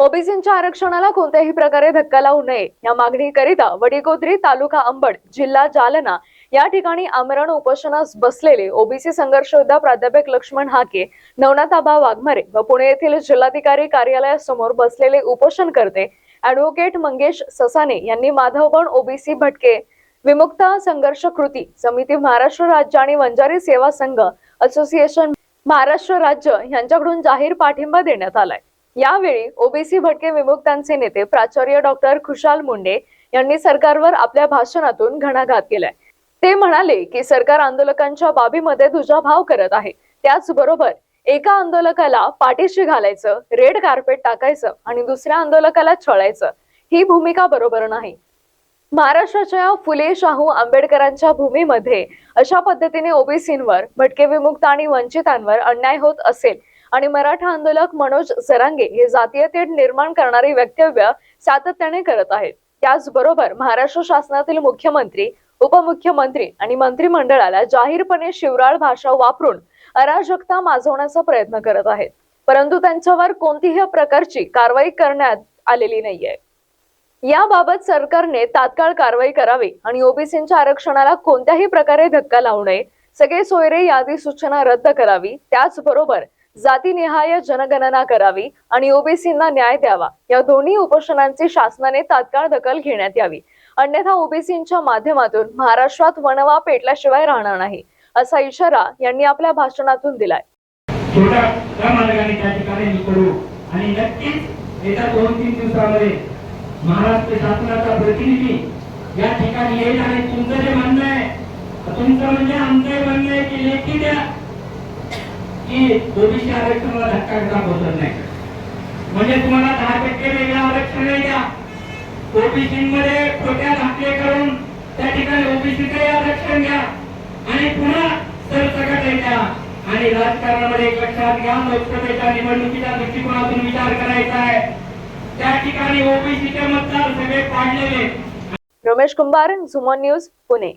ओबीसींच्या आरक्षणाला कोणत्याही प्रकारे धक्का लावू नये. या मागणीकरिता वडीगोद्री तालुका अंबड जिल्हा जालना या ठिकाणी आमरण उपोषणास बसलेले ओबीसी संघर्ष योद्धा प्राध्यापक लक्ष्मण हाके नवनाथाबा वाघमारे व पुणे येथील जिल्हाधिकारी कार्यालयासमोर बसलेले उपोषणकर्ते अॅडव्होकेट मंगेश ससाने यांनी माधवबन ओबीसी भटके विमुक्त संघर्ष कृती समिती महाराष्ट्र राज्य आणि वंजारी सेवा संघ असोसिएशन महाराष्ट्र राज्य यांच्याकडून जाहीर पाठिंबा देण्यात आलाय. यावेळी ओबीसी भटके विमुक्तांचे नेते प्राचार्य डॉक्टर खुशाल मुंडे यांनी सरकारवर आपल्या भाषणातून घणाघात केलाय. ते म्हणाले की सरकार आंदोलकांच्या बाबीमध्ये दुजाभाव करत आहे. त्याचबरोबर एका आंदोलकाला पाठीशी घालायचं रेड कार्पेट टाकायचं आणि दुसऱ्या आंदोलकाला छळायचं ही भूमिका बरोबर नाही. महाराष्ट्राच्या फुले शाहू आंबेडकरांच्या भूमीमध्ये अशा पद्धतीने ओबीसींवर भटके विमुक्त आणि वंचितांवर अन्याय होत असेल आणि मराठा आंदोलक मनोज सरांगे हे जातीय तेढ निर्माण करणारे वक्तव्य सातत्याने करत आहेत. त्याचबरोबर महाराष्ट्र शासनातील मुख्यमंत्री उपमुख्यमंत्री आणि मंत्रिमंडळाला जाहीरपणे शिवराळ भाषा वापरून अराजकता माजवण्याचा प्रयत्न करत आहेत. परंतु त्यांच्यावर कोणतीही प्रकारची कारवाई करण्यात आलेली नाहीये. याबाबत सरकारने तात्काळ कारवाई करावी आणि ओबीसींच्या आरक्षणाला कोणत्याही प्रकारे धक्का लावू नये. सगळे सोयरे यादी सूचना रद्द करावी. त्याचबरोबर जातीनिहाय जनगणना करावी आणि ओबीसींना न्याय द्यावा. या दोन्ही उपोषणांची शासनाने तात्काळ दखल घेण्यात यावी. अन्यथा ओबीसींच्या माध्यमातून महाराष्ट्रात वणवा पेटल्याशिवाय राहणार नाही असा इशारा यांनी आपल्या भाषणातून दिलाय. आणि नक्कीच येत्या दोन तीन दिवसामध्ये महाराष्ट्र शासनाचा प्रतिनिधी या ठिकाणी येईल आणि तुमचं जे म्हणणं आहे तुमचं म्हणजे आमचं म्हणणं आहे की लेखी द्या. की ओबीसी आरक्षणाला धक्का का बसत नाही. म्हणजे तुम्हाला दहा टक्के वेगळं आरक्षण आहे का? ओबीसी मध्ये खोट्या धाकले करून त्या ठिकाणी ओबीसीचे आरक्षण घ्या आणि पुन्हा सरसकट द्या आणि राजकारणामध्ये लक्षात घ्या लोकसभेच्या निवडणुकीच्या दृष्टिकोनातून विचार करायचा आहे. त्या ठिकाणी ओबीसीचे मतदार सगळे पाडलेले. रमेश कुंभार झुमन न्यूज पुणे.